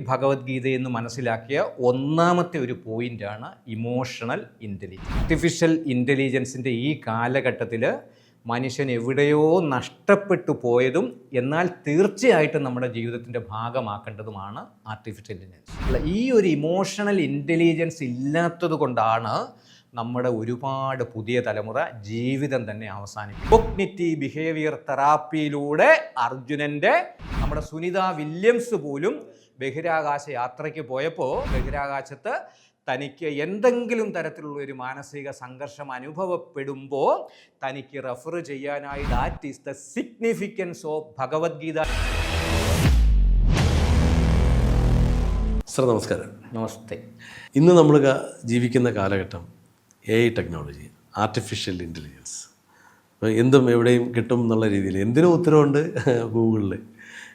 ഭഗവത്ഗീതയെന്ന് മനസ്സിലാക്കിയ ഒന്നാമത്തെ ഒരു പോയിന്റാണ് ഇമോഷണൽ ഇന്റലിജൻസ് ആർട്ടിഫിഷ്യൽ ഇന്റലിജൻസിന്റെ ഈ കാലഘട്ടത്തിൽ മനുഷ്യൻ എവിടെയോ നഷ്ടപ്പെട്ടു പോയതും എന്നാൽ തീർച്ചയായിട്ടും നമ്മുടെ ജീവിതത്തിന്റെ ഭാഗമാക്കേണ്ടതുമാണ് ആർട്ടിഫിഷ്യൽ ഇന്റലിജൻസ് ഈ ഒരു ഇമോഷണൽ ഇന്റലിജൻസ് ഇല്ലാത്തത് കൊണ്ടാണ് നമ്മുടെ ഒരുപാട് പുതിയ തലമുറ ജീവിതം തന്നെ അവസാനിക്കും കൊഗ്നിറ്റി ബിഹേവിയർ തെറാപ്പിയിലൂടെ അർജുനന്റെ നമ്മുടെ സുനിത വില്യംസ് പോലും ബഹിരാകാശ യാത്രയ്ക്ക് പോയപ്പോൾ ബഹിരാകാശത്ത് തനിക്ക് എന്തെങ്കിലും തരത്തിലുള്ള ഒരു മാനസിക സംഘർഷം അനുഭവപ്പെടുമ്പോൾ തനിക്ക് റെഫർ ചെയ്യാനായി that is the significance of Bhagavad Gita. Sir നമസ്കാരം. നമസ്തേ. ഇന്ന് നമ്മൾ ജീവിക്കുന്ന കാലഘട്ടം A I technology artificial intelligence എന്തും എവിടെയും കിട്ടും എന്നുള്ള രീതിയിൽ എന്തിനും ഉത്തരവുണ്ട് ഗൂഗിളിൽ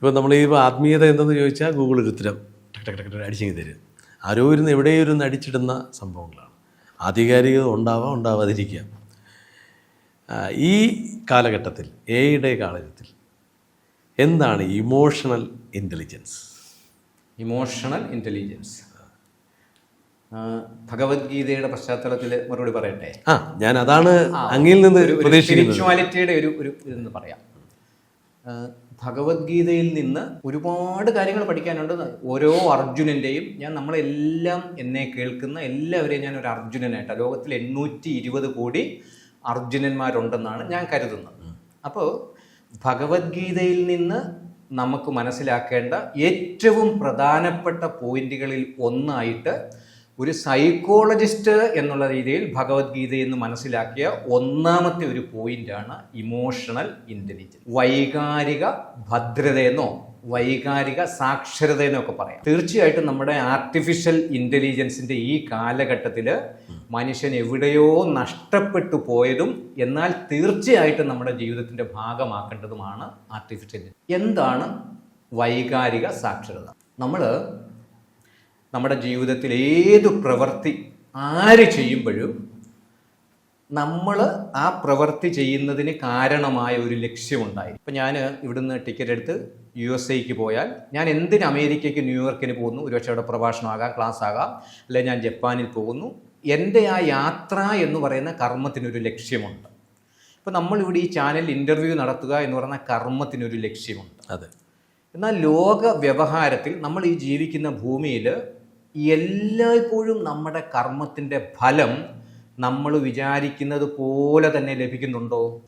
ഇപ്പോൾ നമ്മൾ ഈ ആത്മീയത എന്തെന്ന് ചോദിച്ചാൽ ഗൂഗിൾ ഒരു ഉത്തരം ടക്ക് ടക്ക് ടക്ക് ടക്ക് തരും. ആരോ ഇരുന്ന് എവിടെയോ ഇരുന്ന് അടിച്ചിടുന്ന സംഭവങ്ങളാണ്. ആധികാരികത ഉണ്ടാവാം ഉണ്ടാവാതിരിക്കാം. ഈ കാലഘട്ടത്തിൽ എയുടെ കാലഘട്ടത്തിൽ എന്താണ് ഇമോഷണൽ ഇന്റലിജൻസ് ഇമോഷണൽ ഇന്റലിജൻസ് ഭഗവത്ഗീതയുടെ പശ്ചാത്തലത്തിൽ മറുപടി പറയട്ടെ? ആ ഞാൻ അതാണ് അങ്ങിൽ നിന്ന് പ്രതീക്ഷിക്കുന്നത്. സ്പിരിച്വാലിറ്റിയുടെ ഒരു ഒരു ഇതെന്ന് പറയാം. ഭഗവത്ഗീതയിൽ നിന്ന് ഒരുപാട് കാര്യങ്ങൾ പഠിക്കാനുണ്ട്. ഓരോ അർജുനന്റെയും ഞാൻ നമ്മളെല്ലാം എന്നെ കേൾക്കുന്ന എല്ലാവരെയും ഞാൻ ഒരു അർജുനനായിട്ട്. ലോകത്തിൽ എണ്ണൂറ്റി ഇരുപത് കോടി അർജുനന്മാരുണ്ടെന്നാണ് ഞാൻ കരുതുന്നത്. അപ്പോൾ ഭഗവത്ഗീതയിൽ നിന്ന് നമുക്ക് മനസ്സിലാക്കേണ്ട ഏറ്റവും പ്രധാനപ്പെട്ട പോയിന്റുകളിൽ ഒന്നായിട്ട് ഒരു സൈക്കോളജിസ്റ്റ് എന്നുള്ള രീതിയിൽ ഭഗവത്ഗീത എന്ന് മനസ്സിലാക്കിയ ഒന്നാമത്തെ ഒരു പോയിന്റാണ് ഇമോഷണൽ ഇന്റലിജൻസ് വൈകാരിക ഭദ്രതയെന്നോ വൈകാരിക സാക്ഷരതയെന്നോ ഒക്കെ പറയാം. തീർച്ചയായിട്ടും നമ്മുടെ ആർട്ടിഫിഷ്യൽ ഇന്റലിജൻസിന്റെ ഈ കാലഘട്ടത്തിൽ മനുഷ്യൻ എവിടെയോ നഷ്ടപ്പെട്ടു പോയതും എന്നാൽ തീർച്ചയായിട്ടും നമ്മുടെ ജീവിതത്തിന്റെ ഭാഗമാക്കേണ്ടതുമാണ് ആർട്ടിഫിഷ്യൽ എന്താണ് വൈകാരിക സാക്ഷരത? നമ്മൾ നമ്മുടെ ജീവിതത്തിൽ ഏത് പ്രവൃത്തി ആര് ചെയ്യുമ്പോഴും നമ്മൾ ആ പ്രവൃത്തി ചെയ്യുന്നതിന് കാരണമായ ഒരു ലക്ഷ്യമുണ്ടായി. ഇപ്പം ഞാൻ ഇവിടുന്ന് ടിക്കറ്റ് എടുത്ത് യു എസ് എക്ക് പോയാൽ ഞാൻ എന്തിന് അമേരിക്കയ്ക്ക് ന്യൂയോർക്കിന് പോകുന്നു? ഒരുപക്ഷെ അവിടെ പ്രഭാഷണമാകാം ക്ലാസ് ആകാം അല്ലെങ്കിൽ ഞാൻ ജപ്പാനിൽ പോകുന്നു? എന്റെ ആ യാത്ര എന്ന് പറയുന്ന കർമ്മത്തിനൊരു ലക്ഷ്യമുണ്ട്. ഇപ്പം നമ്മളിവിടെ ഈ ചാനൽ ഇന്റർവ്യൂ നടത്തുക എന്ന് പറയുന്ന കർമ്മത്തിനൊരു ലക്ഷ്യമുണ്ട്. അതെ. എന്നാൽ ലോക വ്യവഹാരത്തിൽ നമ്മൾ ഈ ജീവിക്കുന്ന ഭൂമിയിൽ എല്ലായ്പ്പോഴും നമ്മുടെ കർമ്മത്തിന്റെ ഫലം നമ്മൾ വിചാരിക്കുന്നത് പോലെ തന്നെ ലഭിക്കുന്നുണ്ടോ?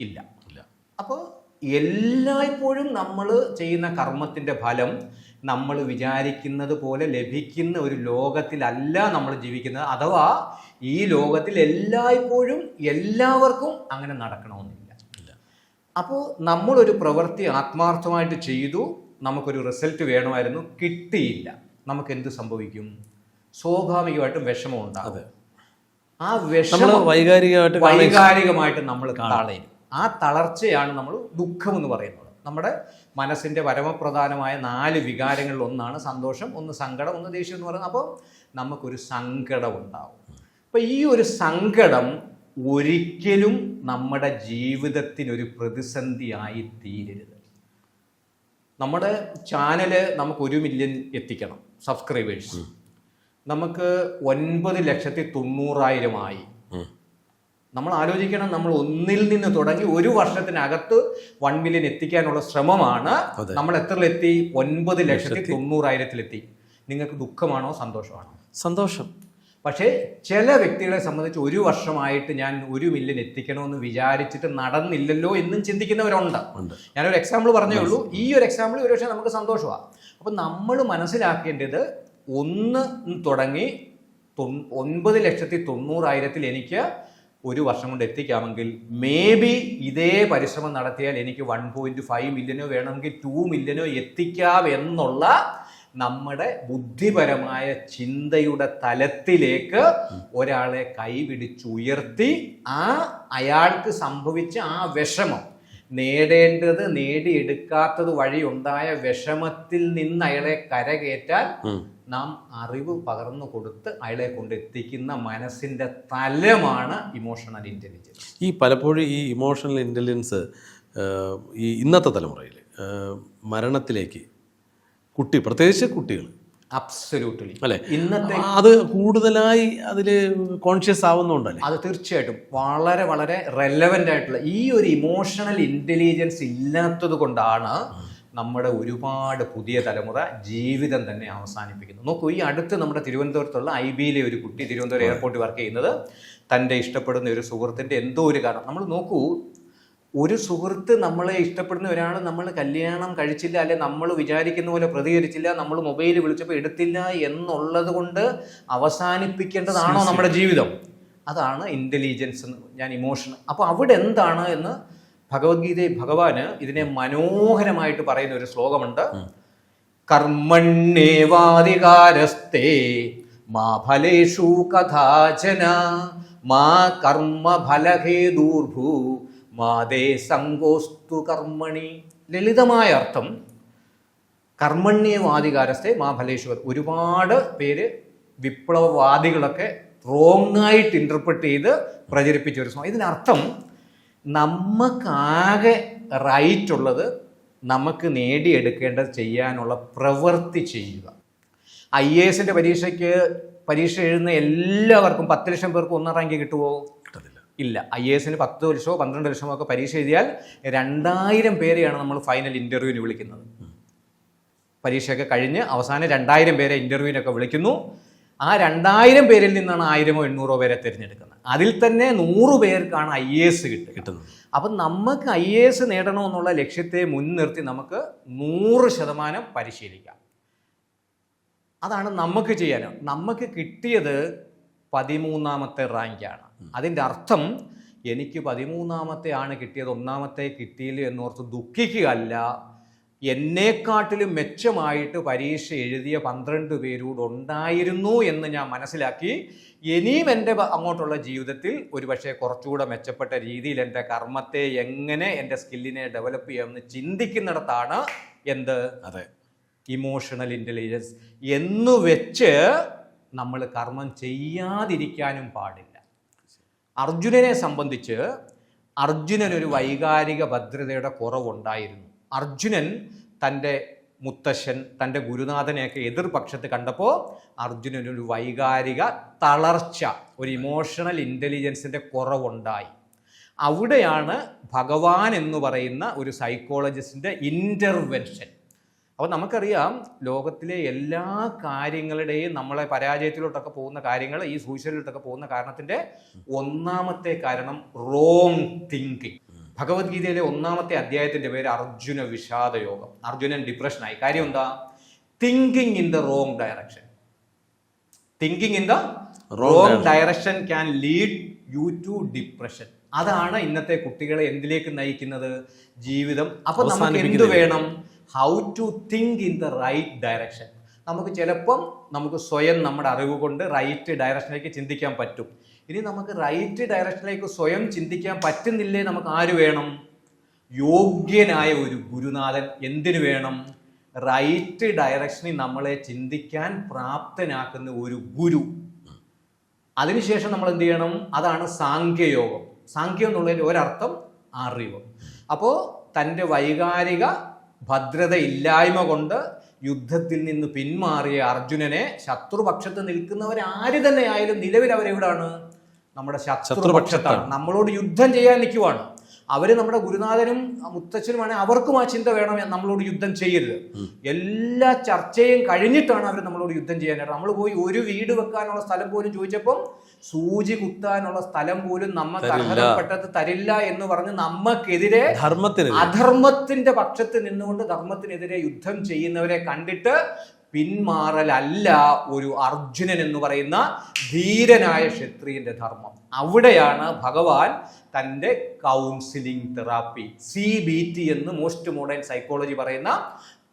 ഇല്ല. ഇല്ല. അപ്പോൾ എല്ലായ്പ്പോഴും നമ്മൾ ചെയ്യുന്ന കർമ്മത്തിന്റെ ഫലം നമ്മൾ വിചാരിക്കുന്നത് പോലെ ലഭിക്കുന്ന ഒരു ലോകത്തിലല്ല നമ്മൾ ജീവിക്കുന്നത്. അഥവാ ഈ ലോകത്തിൽ എല്ലായ്പ്പോഴും എല്ലാവർക്കും അങ്ങനെ നടക്കണമെന്നില്ല. അപ്പോൾ നമ്മളൊരു പ്രവൃത്തി ആത്മാർത്ഥമായിട്ട് ചെയ്തു. നമുക്കൊരു റിസൾട്ട് വേണമായിരുന്നു. കിട്ടിയില്ല. നമുക്ക് എന്ത് സംഭവിക്കും? സ്വാഭാവികമായിട്ടും വിഷമം ഉണ്ടാകും. ആ വിഷമം വൈകാരികമായിട്ട് വൈകാരികമായിട്ട് നമ്മൾ തളയും. ആ തളർച്ചയാണ് നമ്മൾ ദുഃഖം എന്ന് പറയുന്നത്. നമ്മുടെ മനസ്സിന്റെ പരമപ്രധാനമായ നാല് വികാരങ്ങളിൽ ഒന്നാണ് സന്തോഷം ഒന്ന് സങ്കടം ഒന്ന് ദേഷ്യം എന്ന് പറയുന്നത്. അപ്പോൾ നമുക്കൊരു സങ്കടം ഉണ്ടാവും. അപ്പോൾ ഈ ഒരു സങ്കടം ഒരിക്കലും നമ്മുടെ ജീവിതത്തിനൊരു പ്രതിസന്ധിയായി തീരരുത്. നമ്മുടെ ചാനൽ നമുക്ക് ഒരു മില്യൺ എത്തിക്കണം സബ്സ്ക്രൈബേഴ്സ് നമുക്ക് ഒൻപത് ലക്ഷത്തി തൊണ്ണൂറായിരമായി ആയി. നമ്മൾ ആലോചിക്കണം നമ്മൾ ഒന്നിൽ നിന്ന് തുടങ്ങി ഒരു വർഷത്തിനകത്ത് വൺ മില്യൺ എത്തിക്കാനുള്ള ശ്രമമാണ്. നമ്മൾ എത്രയിലെത്തി? ഒൻപത് ലക്ഷത്തി തൊണ്ണൂറായിരത്തിലെത്തി. നിങ്ങൾക്ക് ദുഃഖമാണോ? സന്തോഷമാണോ? സന്തോഷം. പക്ഷേ ചില വ്യക്തികളെ സംബന്ധിച്ച് ഒരു വർഷമായിട്ട് ഞാൻ ഒരു മില്ലിൽ എത്തിക്കണമെന്ന് വിചാരിച്ചിട്ട് നടന്നില്ലല്ലോ എന്നും ചിന്തിക്കുന്നവരുണ്ട്. ഞാനൊരു എക്സാമ്പിൾ പറഞ്ഞേ ഉള്ളൂ. ഈ ഒരു എക്സാമ്പിൾ ഒരുപക്ഷെ നമുക്ക് സന്തോഷമാണ് അപ്പം നമ്മൾ മനസ്സിലാക്കേണ്ടത് ഒന്ന് തുടങ്ങി ഒൻപത് ലക്ഷത്തി തൊണ്ണൂറായിരത്തിൽ എനിക്ക് ഒരു വർഷം കൊണ്ട് എത്തിക്കാമെങ്കിൽ മേ ബി ഇതേ പരിശ്രമം നടത്തിയാൽ എനിക്ക് വൺ പോയിന്റ് ഫൈവ് മില്യനോ വേണമെങ്കിൽ ടു മില്യനോ എത്തിക്കാം എന്നുള്ള നമ്മുടെ ബുദ്ധിപരമായ ചിന്തയുടെ തലത്തിലേക്ക് ഒരാളെ കൈപിടിച്ചുയർത്തി ആ അയാൾക്ക് സംഭവിച്ച ആ വിഷമം. നേടേണ്ടത് നേടിയെടുക്കാത്തത് വഴി ഉണ്ടായ വിഷമത്തിൽ നിന്ന് അയാളെ കരകയറ്റാൻ നാം അറിവ് പകർന്നു കൊടുത്ത് അയാളെ കൊണ്ട് എത്തിക്കുന്ന മനസ്സിന്റെ തലമാണ് ഇമോഷണൽ ഇന്റലിജൻസ് ഈ പലപ്പോഴും ഈ ഇമോഷണൽ ഇന്റലിജൻസ് ഈ ഇന്നത്തെ തലമുറയിൽ മരണത്തിലേക്ക് കുട്ടി പ്രത്യേകിച്ച് കുട്ടികൾ. അബ്സല്യൂട്ട്ലി അല്ലേ? ഇന്നത്തെ അത് കൂടുതലായി അതിൽ കോൺഷ്യസ് ആവുന്നുണ്ടല്ലേ? അത് തീർച്ചയായിട്ടും വളരെ വളരെ റെലവെന്റ് ആയിട്ടുള്ള ഈ ഒരു ഇമോഷണൽ ഇന്റലിജൻസ് ഇല്ലാത്തത് കൊണ്ടാണ് നമ്മുടെ ഒരുപാട് പുതിയ തലമുറ ജീവിതം തന്നെ അവസാനിപ്പിക്കുന്നത്. നോക്കൂ ഈ അടുത്ത് നമ്മുടെ തിരുവനന്തപുരത്തുള്ള ഐ ബിയിലെ ഒരു കുട്ടി തിരുവനന്തപുരം എയർപോർട്ടിൽ വർക്ക് ചെയ്യുന്നത്. തന്റെ ഇഷ്ടപ്പെടുന്ന ഒരു സുഹൃത്തിന്റെ എന്തോ ഒരു കാരണം. നമ്മൾ നോക്കൂ ഒരു സുഹൃത്ത് നമ്മളെ ഇഷ്ടപ്പെടുന്ന ഒരാൾ നമ്മൾ കല്യാണം കഴിച്ചില്ല അല്ലെ നമ്മൾ വിചാരിക്കുന്ന പോലെ പ്രതികരിച്ചില്ല നമ്മൾ മൊബൈൽ വിളിച്ചപ്പോൾ എടുത്തില്ല എന്നുള്ളത് കൊണ്ട് അവസാനിപ്പിക്കേണ്ടതാണോ നമ്മുടെ ജീവിതം? അതാണ് ഇന്റലിജൻസ് എന്ന് ഞാൻ ഇമോഷൻ അപ്പോൾ അവിടെ എന്താണ് എന്ന് ഭഗവത്ഗീതയിൽ ഭഗവാന് ഇതിനെ മനോഹരമായിട്ട് പറയുന്ന ഒരു ശ്ലോകമുണ്ട്. കർമ്മണ്യേവാധികാരസ്തേ മാ ഫലേഷു കഥാചന മാ കർമ്മ ഫലഹേദൂർഭൂ മാതേ സങ്കോസ്തു കർമ്മണി. ലളിതമായ അർത്ഥം കർമ്മണ്യവാദികാരസ്ഥെ മാ ഫലേശ്വർ ഒരുപാട് പേര് വിപ്ലവവാദികളൊക്കെ റോങ് ആയിട്ട് ഇന്റർപ്രറ്റ് ചെയ്ത് പ്രചരിപ്പിച്ച ഒരു സമയം. ഇതിനർത്ഥം നമുക്കാകെ റൈറ്റ് ഉള്ളത് നമുക്ക് നേടിയെടുക്കേണ്ടത് ചെയ്യാനുള്ള പ്രവൃത്തി ചെയ്യുക. ഐ എ എസിന്റെ പരീക്ഷയ്ക്ക് പരീക്ഷ എഴുതുന്ന എല്ലാവർക്കും പത്ത് ലക്ഷം പേർക്ക് ഒന്നാം റാങ്ക് കിട്ടുമോ ഇല്ല. ഐ എ എസിന് പത്ത് ലക്ഷമോ പന്ത്രണ്ട് ലക്ഷമോ ഒക്കെ പരീക്ഷ എഴുതിയാൽ രണ്ടായിരം പേരെയാണ് നമ്മൾ ഫൈനൽ ഇന്റർവ്യൂവിന് വിളിക്കുന്നത്. പരീക്ഷയൊക്കെ കഴിഞ്ഞ് അവസാനം രണ്ടായിരം പേരെ ഇന്റർവ്യൂവിനൊക്കെ വിളിക്കുന്നു. ആ രണ്ടായിരം പേരിൽ നിന്നാണ് ആയിരമോ എണ്ണൂറോ പേരെ തിരഞ്ഞെടുക്കുന്നത്. അതിൽ തന്നെ നൂറ് പേർക്കാണ് ഐ എ എസ് കിട്ടുക. കിട്ടുന്നത്. അപ്പം നമുക്ക് ഐ എ എസ് നേടണമെന്നുള്ള ലക്ഷ്യത്തെ മുൻനിർത്തി നമുക്ക് നൂറ് ശതമാനം പരിശീലിക്കാം. അതാണ് നമുക്ക് ചെയ്യാനോ നമുക്ക് കിട്ടിയത് പതിമൂന്നാമത്തെ റാങ്കാണ്. അതിന്റെ അർത്ഥം എനിക്ക് പതിമൂന്നാമത്തെ ആണ് കിട്ടിയത് ഒന്നാമത്തെ കിട്ടിയില്ല എന്നോർത്ത് ദുഃഖിക്കുകയല്ല. എന്നെക്കാട്ടിലും മെച്ചമായിട്ട് പരീക്ഷ എഴുതിയ പന്ത്രണ്ട് പേരോട് ഉണ്ടായിരുന്നു എന്ന് ഞാൻ മനസ്സിലാക്കി. ഇനിയും എന്റെ അങ്ങോട്ടുള്ള ജീവിതത്തിൽ ഒരുപക്ഷെ കുറച്ചുകൂടെ മെച്ചപ്പെട്ട രീതിയിൽ എന്റെ കർമ്മത്തെ എങ്ങനെ എന്റെ സ്കില്ലിനെ ഡെവലപ്പ് ചെയ്യാമെന്ന് ചിന്തിക്കുന്നിടത്താണ് എന്ത്? അതെ. ഇമോഷണൽ ഇന്റലിജൻസ് എന്ന് വെച്ച് നമ്മൾ കർമ്മം ചെയ്യാതിരിക്കാനും പാടില്ല. അർജുനനെ സംബന്ധിച്ച് അർജുനൻ ഒരു വൈകാരിക ഭദ്രതയുടെ കുറവുണ്ടായിരുന്നു. അർജുനൻ തന്റെ മുത്തശ്ശൻ തന്റെ ഗുരുനാഥനെയൊക്കെ എതിർപക്ഷത്ത് കണ്ടപ്പോൾ അർജുനനൊരു വൈകാരിക തളർച്ച ഒരു ഇമോഷണൽ ഇന്റലിജൻസിന്റെ കുറവുണ്ടായി. അവിടെയാണ് ഭഗവാൻ എന്ന് പറയുന്ന ഒരു സൈക്കോളജിസ്റ്റിന്റെ ഇന്റർവെൻഷൻ അപ്പോൾ നമുക്കറിയാം ലോകത്തിലെ എല്ലാ കാര്യങ്ങളുടെയും നമ്മളെ പരാജയത്തിലോട്ടൊക്കെ പോകുന്ന കാര്യങ്ങൾ ഈ സൂചനയിലോട്ടൊക്കെ പോകുന്ന കാരണത്തിന്റെ ഒന്നാമത്തെ കാരണം റോങ് തിങ്കിങ് ഭഗവത്ഗീതയിലെ ഒന്നാമത്തെ അധ്യായത്തിന്റെ പേര് അർജുന വിഷാദയോഗം. അർജുനൻ ഡിപ്രഷനായി കാര്യം എന്താ? Thinking in the wrong direction thinking in the wrong direction can lead you to depression അതാണ് ഇന്നത്തെ കുട്ടികളെ എന്തിലേക്ക് നയിക്കുന്നത്? ജീവിതം. അപ്പൊ നമുക്ക് എന്ത് വേണം? How to think in the right direction നമുക്ക് ചിലപ്പം നമുക്ക് സ്വയം നമ്മുടെ അറിവ് കൊണ്ട് റൈറ്റ് ഡയറക്ഷനിലേക്ക് ചിന്തിക്കാൻ പറ്റും. ഇനി നമുക്ക് റൈറ്റ് ഡയറക്ഷനിലേക്ക് സ്വയം ചിന്തിക്കാൻ പറ്റുന്നില്ലേ നമുക്ക് ആര് വേണം? യോഗ്യനായ ഒരു ഗുരുനാഥൻ എന്തിനു വേണം? റൈറ്റ് ഡയറക്ഷനിൽ നമ്മളെ ചിന്തിക്കാൻ പ്രാപ്തനാക്കുന്ന ഒരു ഗുരു. അതിനുശേഷം നമ്മൾ എന്ത് ചെയ്യണം? അതാണ് സാങ്ഖ്യയോഗം സാങ്ഖ്യം എന്നുള്ളതിന്റെ ഒരർത്ഥം അറിവ്. അപ്പോൾ തന്റെ വൈകാരിക ഭദ്രത ഇല്ലായ്മ കൊണ്ട് യുദ്ധത്തിൽ നിന്ന് പിന്മാറിയ അർജുനനെ ശത്രുപക്ഷത്ത് നിൽക്കുന്നവർ ആര് തന്നെ ആയാലും നിലവിൽ അവരെവിടാണ്? നമ്മുടെ ശത്രുപക്ഷത്താണ്. നമ്മളോട് യുദ്ധം ചെയ്യാൻ നിൽക്കുവാണ്. അവർ നമ്മുടെ ഗുരുനാഥനും മുത്തച്ഛനുമാണ് അവർക്കും ആ ചിന്ത വേണം നമ്മളോട് യുദ്ധം ചെയ്യരുത്. എല്ലാ ചർച്ചയും കഴിഞ്ഞിട്ടാണ് അവർ നമ്മളോട് യുദ്ധം ചെയ്യാനായിട്ട് നമ്മൾ പോയി ഒരു വീട് വെക്കാനുള്ള സ്ഥലം പോലും ചോദിച്ചപ്പം സൂചി കുത്താനുള്ള സ്ഥലം പോലും നമുക്ക് അർഹതപ്പെട്ടത് തരില്ല എന്ന് പറഞ്ഞ് നമുക്കെതിരെ ധർമ്മത്തിന് അധർമ്മത്തിന്റെ പക്ഷത്ത് നിന്നുകൊണ്ട് ധർമ്മത്തിനെതിരെ യുദ്ധം ചെയ്യുന്നവരെ കണ്ടിട്ട് പിന്മാറലല്ല ഒരു അർജുനൻ എന്ന് പറയുന്ന ധീരനായ ക്ഷത്രിയന്റെ ധർമ്മം. അവിടെയാണ് ഭഗവാൻ തന്റെ counselling therapy C B T എന്ന് മോസ്റ്റ് മോഡേൺ സൈക്കോളജി പറയുന്ന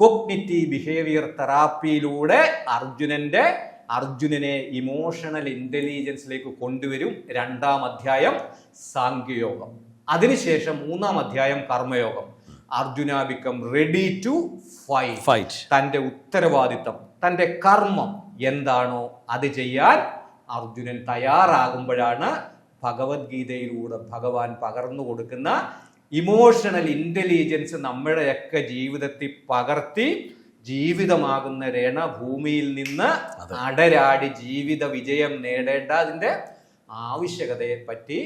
കോഗ്നിറ്റീവ് ബിഹേവിയർ തെറാപ്പിയിലൂടെ അർജുനന്റെ അർജുനനെ ഇമോഷണൽ ഇന്റലിജൻസിലേക്ക് കൊണ്ടുവരും രണ്ടാം അധ്യായം സാങ്ഖ്യയോഗം അതിനുശേഷം മൂന്നാം അധ്യായം കർമ്മയോഗം. Arjuna become ready to fight fight തന്റെ ഉത്തരവാദിത്തം തന്റെ കർമ്മം എന്താണോ അത് ചെയ്യാൻ അർജുനൻ തയ്യാറാകുമ്പോഴാണ് ഭഗവത്ഗീതയിലൂടെ ഭഗവാൻ പകർന്നു കൊടുക്കുന്ന ഇമോഷണൽ ഇന്റലിജൻസ് നമ്മുടെയൊക്കെ ജീവിതത്തിൽ പകർത്തി ജീവിതമാകുന്ന രണഭൂമിയിൽ നിന്ന് അടരാടി ജീവിത വിജയം നേടേണ്ട അതിന്റെ ആവശ്യകതയെപ്പറ്റി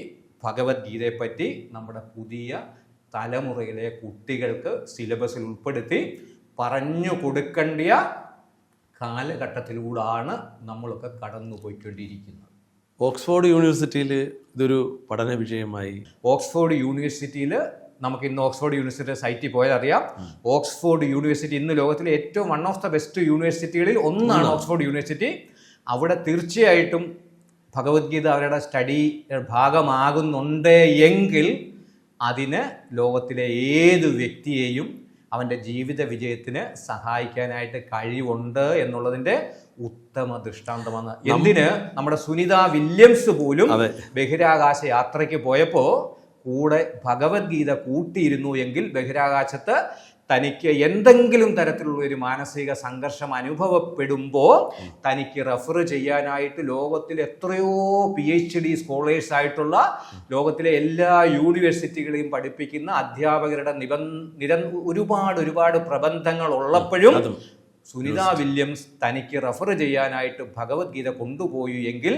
ഭഗവത്ഗീതയെപ്പറ്റി ഭഗവത്ഗീതയെ പറ്റി നമ്മുടെ പുതിയ തലമുറയിലെ കുട്ടികൾക്ക് സിലബസിൽ ഉൾപ്പെടുത്തി പറഞ്ഞു കൊടുക്കേണ്ട കാലഘട്ടത്തിലൂടാണ് നമ്മളൊക്കെ കടന്നു പോയിക്കൊണ്ടിരിക്കുന്നത് ഓക്സ്ഫോർഡ് യൂണിവേഴ്സിറ്റിയിൽ ഇതൊരു പഠന വിഷയമായി ഓക്സ്ഫോർഡ് യൂണിവേഴ്സിറ്റിയിൽ നമുക്ക് ഇന്ന് ഓക്സ്ഫോർഡ് യൂണിവേഴ്സിറ്റി സൈറ്റിൽ പോയാൽ അറിയാം ഓക്സ്ഫോർഡ് യൂണിവേഴ്സിറ്റി ഇന്ന് ലോകത്തിലെ ഏറ്റവും വൺ ഓഫ് ദ ബെസ്റ്റ് യൂണിവേഴ്സിറ്റികളിൽ ഒന്നാണ് ഓക്സ്ഫോർഡ് യൂണിവേഴ്സിറ്റി. അവിടെ തീർച്ചയായിട്ടും ഭഗവത്ഗീത അവരുടെ സ്റ്റഡി ഭാഗമാകുന്നുണ്ട് എങ്കിൽ അതിന് ലോകത്തിലെ ഏത് വ്യക്തിയെയും അവന്റെ ജീവിത വിജയത്തിന് സഹായിക്കാനായിട്ട് കഴിവുണ്ട് എന്നുള്ളതിന്റെ ഉത്തമ ദൃഷ്ടാന്തമാണ്. എന്തിന്? നമ്മുടെ സുനിത വില്യംസ് പോലും ബഹിരാകാശ യാത്രയ്ക്ക് പോയപ്പോൾ കൂടെ ഭഗവത്ഗീത കൂട്ടിയിരുന്നു എങ്കിൽ ബഹിരാകാശത്ത് തനിക്ക് എന്തെങ്കിലും തരത്തിലുള്ള ഒരു മാനസിക സംഘർഷം അനുഭവപ്പെടുമ്പോൾ തനിക്ക് റെഫർ ചെയ്യാനായിട്ട് ലോകത്തിലെ എത്രയോ പി എച്ച് ഡി സ്കോളേഴ്സ് ആയിട്ടുള്ള ലോകത്തിലെ എല്ലാ യൂണിവേഴ്സിറ്റികളെയും പഠിപ്പിക്കുന്ന അധ്യാപകരുടെ നിര ഒരുപാട് ഒരുപാട് പ്രബന്ധങ്ങൾ ഉള്ളപ്പോഴും സുനിത വില്യംസ് തനിക്ക് റെഫർ ചെയ്യാനായിട്ട് ഭഗവത്ഗീത കൊണ്ടുപോയി എങ്കിൽ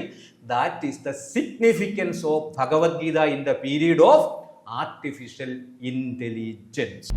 that is the significance of Bhagavad Gita in the period of artificial intelligence